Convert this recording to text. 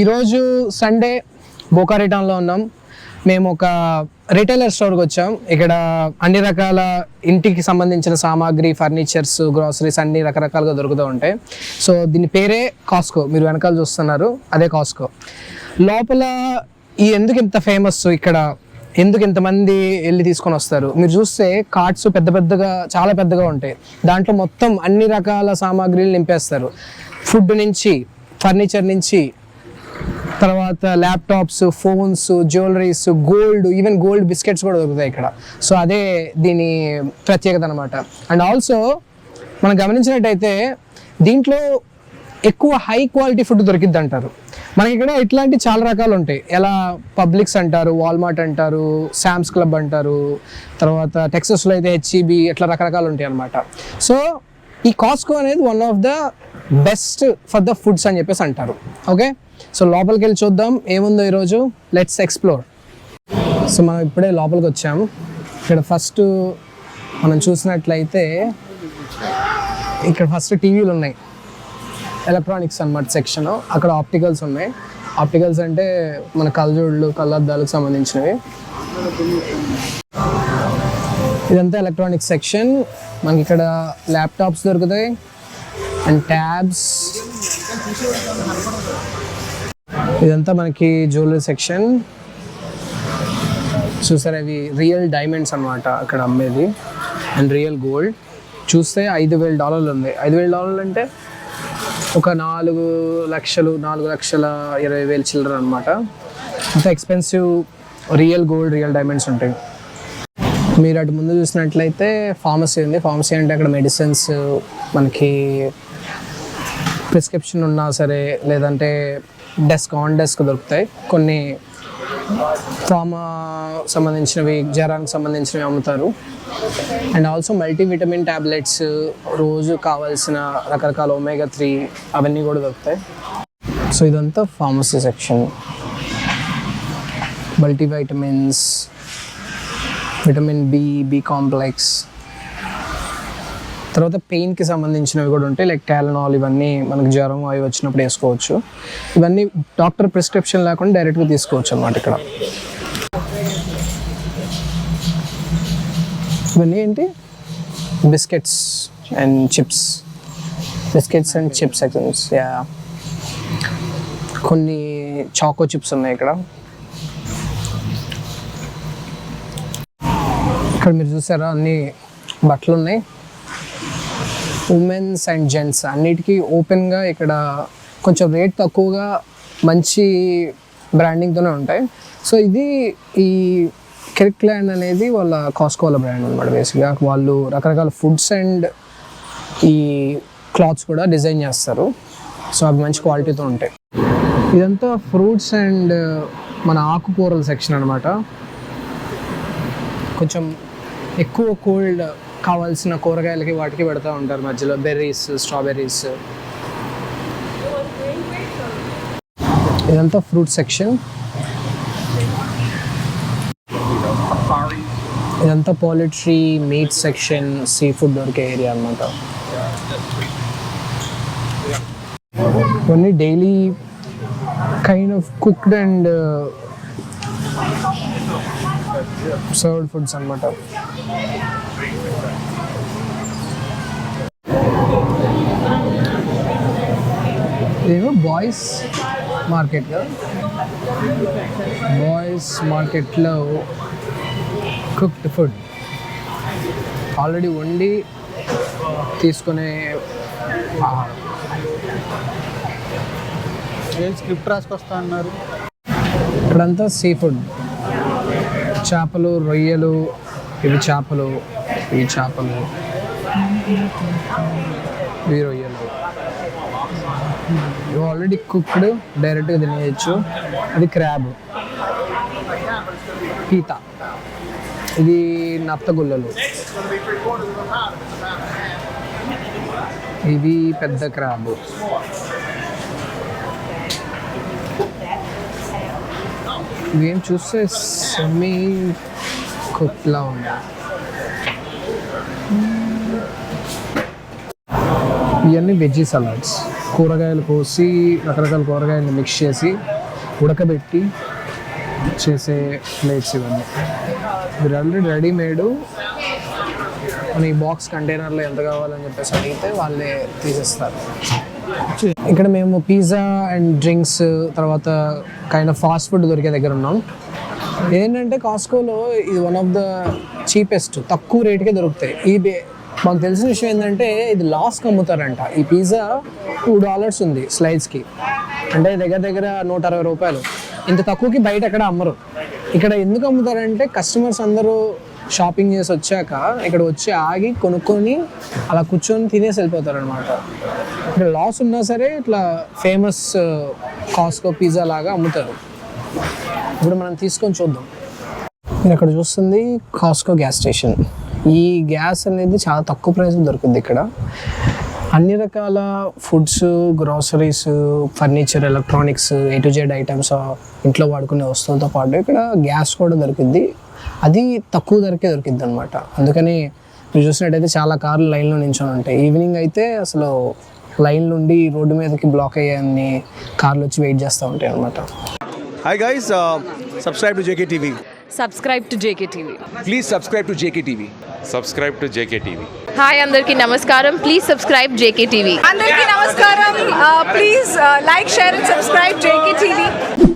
ఈరోజు సండే బోకారిటాన్లో ఉన్నాం. మేము ఒక రిటైలర్ స్టోర్కి వచ్చాం. ఇక్కడ అన్ని రకాల ఇంటికి సంబంధించిన సామాగ్రి ఫర్నిచర్స్ గ్రాసరీస్ అన్ని రకరకాలుగా దొరుకుతూ ఉంటాయి. సో దీని పేరే కాస్కో మీరు వెనకాల చూస్తున్నారు అదే కాస్కో లోపల ఈ ఎందుకు ఇంత ఫేమస్ ఇక్కడ? ఎందుకు ఇంతమంది వెళ్ళి తీసుకొని వస్తారు? మీరు చూస్తే కార్డ్స్ పెద్ద పెద్దగా చాలా పెద్దగా ఉంటాయి. దాంట్లో మొత్తం అన్ని రకాల సామాగ్రిలు నింపేస్తారు. ఫుడ్ నుంచి ఫర్నిచర్ నుంచి తర్వాత laptops phones jewelleries gold even gold biscuits కూడా దొరుకుతాయి ఇక్కడ. సో అదే దీని ప్రత్యేకత అనమాట అండ్ ఆల్సో మనం గమనించినట్టయితే దీంట్లో ఎక్కువ హై క్వాలిటీ ఫుడ్ దొరికిద్ది అంటారు మనకి ఇక్కడ ఇట్లాంటి చాలా రకాలు ఉంటాయి. ఎలా పబ్లిక్స్ అంటారు వాల్మార్ట్ అంటారు శామ్స్ క్లబ్ అంటారు తర్వాత టెక్సస్లో అయితే హెచ్ఈబి ఇట్లా రకరకాలు ఉంటాయి అనమాట సో ఈ కాస్కో అనేది one of the best for the foods అని చెప్పేసి అంటారు. ఓకే సో లోపలికి వెళ్ళి చూద్దాం. ఏముందో ఈరోజు? లెట్స్ ఎక్స్ప్లోర్ సో మనం ఇప్పుడే లోపలికి వచ్చాము. ఇక్కడ ఫస్ట్ మనం చూసినట్లయితే ఇక్కడ ఫస్ట్ టీవీలు ఉన్నాయి. ఎలక్ట్రానిక్స్ అనమాట సెక్షన్ అక్కడ ఆప్టికల్స్ ఉన్నాయి. ఆప్టికల్స్ అంటే మన కళ్ళజోళ్ళు కళ్ళద్దాలకు సంబంధించినవి. ఇదంతా ఎలక్ట్రానిక్స్ సెక్షన్ మనకి ఇక్కడ ల్యాప్టాప్స్ దొరుకుతాయి. అండ్ ట్యాబ్స్ ఇదంతా మనకి జ్యువెలరీ సెక్షన్ చూసారు అవి రియల్ డైమండ్స్ అనమాట అక్కడ అమ్మేది. అండ్ రియల్ గోల్డ్ చూస్తే ఐదు వేల డాలర్లు ఉంది. ఐదు వేల డాలర్లు అంటే ఒక నాలుగు లక్షలు నాలుగు లక్షల ఇరవై వేలు చిల్లర అనమాట అంత expensive real gold real diamonds ఉంటాయి. మీరు అటు ముందు చూసినట్లయితే ఫార్మసీ ఉంది. ఫార్మసీ అంటే అక్కడ మెడిసిన్స్ మనకి ప్రిస్క్రిప్షన్ ఉన్నా సరే లేదంటే డెస్క్ ఆన్ డెస్క్ దొరుకుతాయి. కొన్ని ట్రామా సంబంధించినవి జ్వరానికి సంబంధించినవి అమ్ముతారు. అండ్ ఆల్సో మల్టీవిటమిన్ ట్యాబ్లెట్స్ రోజు కావాల్సిన రకరకాల ఒమేగా త్రీ అవన్నీ కూడా దొరుకుతాయి. సో ఇదంతా pharmacy section multivitamins vitamin B B complex. తర్వాత పెయిన్కి సంబంధించినవి కూడా ఉంటాయి లైక్ టాలనాల్ ఇవన్నీ మనకు జ్వరం అవి వచ్చినప్పుడు వేసుకోవచ్చు. ఇవన్నీ డాక్టర్ ప్రిస్క్రిప్షన్ లేకుండా డైరెక్ట్గా తీసుకోవచ్చు అనమాట ఇక్కడ. ఇవన్నీ ఏంటి? Biscuits and chips. Biscuits and chips sections ya. కొన్ని చాకో చిప్స్ ఉన్నాయి ఇక్కడ. ఇక్కడ మీరు చూసారా అన్ని బట్టలు ఉన్నాయి ఉమెన్స్ అండ్ జెంట్స్ అన్నిటికీ ఓపెన్గా ఇక్కడ కొంచెం రేట్ తక్కువగా మంచి బ్రాండింగ్తోనే ఉంటాయి. సో ఇది ఈ కిరిక్ ల్యాండ్ అనేది వాళ్ళ కాస్కోల బ్రాండ్ అనమాట బేసిక్గా వాళ్ళు రకరకాల ఫుడ్స్ అండ్ ఈ క్లాత్స్ కూడా డిజైన్ చేస్తారు. సో అవి మంచి క్వాలిటీతో ఉంటాయి. ఇదంతా ఫ్రూట్స్ అండ్ మన ఆకుకూరల సెక్షన్ అనమాట కొంచెం ఎక్కువ కోల్డ్ కావాల్సిన కూరగాయలకి వాటికి పెడతా ఉంటారు మధ్యలో. బెర్రీస్ స్ట్రాబెర్రీస్ ఇదంతా ఫ్రూట్ సెక్షన్ ఇదంతా poultry meat section sea food దొరికే ఏరియా అనమాట ఇవన్నీ daily kind of cooked and served foods అనమాట ఇదేమో బాయ్స్ మార్కెట్ బాయ్స్ మార్కెట్లో కుక్డ్ ఫుడ్. ఆల్రెడీ వండి తీసుకునే ఆహారం ఏం స్క్రిప్ట్ రాసుకొస్తా అన్నారు? ఇక్కడంతా సీ ఫుడ్. చేపలు రొయ్యలు ఇవి చేపలు ఇవి చేపలు ఇవి రొయ్యలు. ఇవి ఆల్రెడీ కుక్డ్ డైరెక్ట్గా తినేయచ్చు. అది క్రాబ్ పీత. ఇది నత్తగుల్లలు ఇది పెద్ద క్రాబు ఇవేం చూస్తే సెమీ కుక్లా ఉంది. ఇవన్నీ వెజ్జీ సలాడ్స్ కూరగాయలు కోసి రకరకాల కూరగాయలు మిక్స్ చేసి ఉడకబెట్టి చేసే ప్లేట్స్ ఇవన్నీ. మీరు ఆల్రెడీ రెడీమేడ్ మన ఈ బాక్స్ కంటైనర్లో ఎంత కావాలని చెప్పేసి అడిగితే వాళ్ళే తీసేస్తారు. ఇక్కడ మేము పిజ్జా అండ్ డ్రింక్స్ తర్వాత కైండ్ ఆఫ్ ఫాస్ట్ ఫుడ్ దొరికే దగ్గర ఉన్నాం. ఏంటంటే కాస్కోలో ఇది వన్ ఆఫ్ ద చీపెస్ట్ తక్కువ రేట్కే దొరుకుతాయి. ఈ బే- మాకు తెలిసిన విషయం ఏంటంటే ఇది లాస్కి అమ్ముతారంట. ఈ పిజ్జా టూ డాలర్స్ ఉంది స్లైడ్స్కి అంటే దగ్గర దగ్గర నూట అరవై రూపాయలు. ఇంత తక్కువకి బయట ఎక్కడ అమ్మరు. ఇక్కడ ఎందుకు అమ్ముతారంటే కస్టమర్స్ అందరూ షాపింగ్ చేసి వచ్చాక ఇక్కడ వచ్చి ఆగి కొనుక్కొని అలా కూర్చొని తినేసి వెళ్ళిపోతారు అనమాట ఇక్కడ లాస్ ఉన్నా సరే ఇట్లా ఫేమస్ కాస్కో పిజ్జా లాగా అమ్ముతారు. ఇప్పుడు మనం తీసుకొని చూద్దాం. మీరు అక్కడ చూస్తుంది కాస్కో గ్యాస్ స్టేషన్ ఈ గ్యాస్ అనేది చాలా తక్కువ ప్రైస్ దొరుకుతుంది ఇక్కడ. అన్ని రకాల foods groceries furniture electronics A to Z items ఇంట్లో వాడుకునే వస్తువులతో పాటు ఇక్కడ గ్యాస్ కూడా దొరికింది అది తక్కువ ధరకే దొరికింది అనమాట అందుకని మీరు చూసినట్టయితే చాలా కార్లు లైన్లో నించొని ఉంటాయి ఈవినింగ్ అయితే అసలు లైన్ నుండి రోడ్డు మీదకి బ్లాక్ అయ్యే కార్లు వచ్చి వెయిట్ చేస్తూ ఉంటాయి అనమాట Hi guys, uh, subscribe to JKTV. Subscribe to JK TV Please subscribe to JKTV. subscribe to JKTV. Hi అందరికీ నమస్కారం. ప్లీజ్ సబ్స్క్రైబ్ జేకే టీవీ అందరికీ నమస్కారం. Please like share and subscribe JK